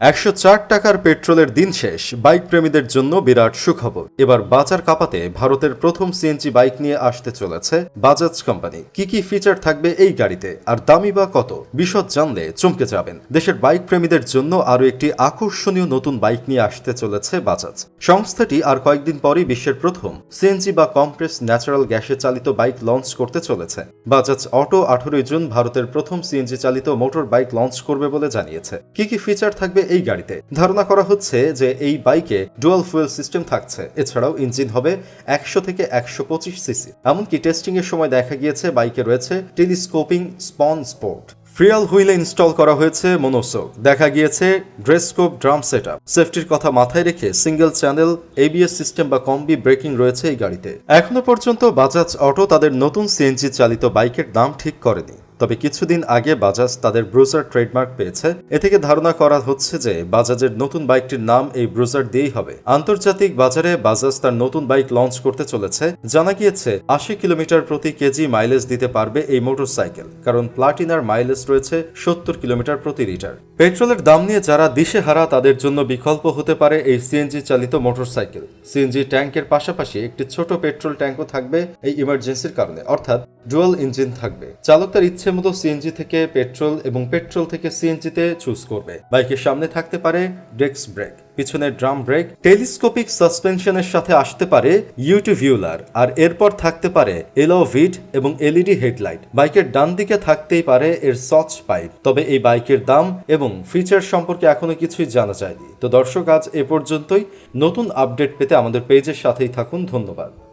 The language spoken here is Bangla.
একশো চার টাকার পেট্রোলের দিন শেষ, বাইক প্রেমীদের জন্য বিরাট সুখবর। এবার বাজার কাপাতে ভারতের প্রথম সিএনজি বাইক নিয়ে আসতে চলেছে বাজাজ কোম্পানি কি কি ফিচার থাকবে এই গাড়িতে, আর দামি বা কত, বিশদ জানলে চমকে যাবেন। দেশের বাইক প্রেমীদের জন্য আরও একটি আকর্ষণীয় নতুন বাইক নিয়ে আসতে চলেছে বাজাজ সংস্থাটি আর কয়েকদিন পরই বিশ্বের প্রথম সিএনজি বা কম্প্রেস ন্যাচারাল গ্যাসে চালিত বাইক লঞ্চ করতে চলেছে। বাজাজ অটো আঠারোই জুন ভারতের প্রথম সিএনজি চালিত মোটর বাইক লঞ্চ করবে বলে জানিয়েছে। কি কি ফিচার থাকবে এই গাড়িতে। ধারণা করা হচ্ছে যে এই বাইকে ডুয়াল ফুয়েল সিস্টেম থাকছে। এছাড়াও ইঞ্জিন হবে একশো থেকে একশো পঁচিশ সিসি। এমনকি টেস্টিং এর সময় দেখা গিয়েছে বাইকে রয়েছে টেলিস্কোপিং স্পন স্পোর্ট ফ্রিয়াল হুইলে ইনস্টল করা হয়েছে মনোসোক। দেখা গিয়েছে ড্রেসকোপ ড্রাম সেট সেফটির কথা মাথায় রেখে সিঙ্গেল চ্যানেল এবিএস সিস্টেম বা কম্বি ব্রেকিং রয়েছে এই গাড়িতে। এখনও পর্যন্ত বাজাজ অটো তাদের নতুন সিএনজি চালিত বাইকের দাম ঠিক করেনি। তবে কিছুদিন আগে বাজাজ তাদের ব্রুজার ট্রেডমার্ক পেয়েছে। এ থেকে ধারণা করা হচ্ছে যে বাজাজের নতুন বাইকটির নাম এই ব্রুজার দিয়েই হবে। আন্তর্জাতিক বাজারে বাজাজ তার নতুন বাইক লঞ্চ করতে চলেছে। জানা গিয়েছে, আশি কিলোমিটার প্রতি কেজি মাইলেজ দিতে পারবে এই মোটরসাইকেল, কারণ প্লাটিনার মাইলেজ রয়েছে সত্তর কিলোমিটার প্রতি লিটার। পেট্রোলের দাম নিয়ে যারা দিশেহারা, তাদের জন্য বিকল্প হতে পারে এই সিএনজি চালিত মোটরসাইকেল। সিএনজি ট্যাঙ্কের পাশাপাশি একটি ছোট পেট্রোল ট্যাঙ্কও থাকবে এই ইমার্জেন্সির কারণে, অর্থাৎ ডুয়াল ইঞ্জিন থাকবে। চালক তার ইচ্ছে মতো সিএনজি থেকে পেট্রোল এবং পেট্রোল থেকে সিএনজিতে চুজ করবে। বাইকের সামনে থাকতে পারে ডেক্স ব্রেক পিছনে ড্রাম ব্রেক, টেলিস্কোপিক সাসপেনশনের সাথে আসতে পারে ইউটি ভিউলার আর এরপর থাকতে পারে এলো ভিড এবং এলইডি হেডলাইট। বাইকের ডান দিকে থাকতেই পারে এর সচ পাইপ। তবে এই বাইকের দাম এবং ফিচার সম্পর্কে এখনও কিছুই জানা যায়নি। তো দর্শক, আজ এ পর্যন্তই। নতুন আপডেট পেতে আমাদের পেজের সাথেই থাকুন। ধন্যবাদ।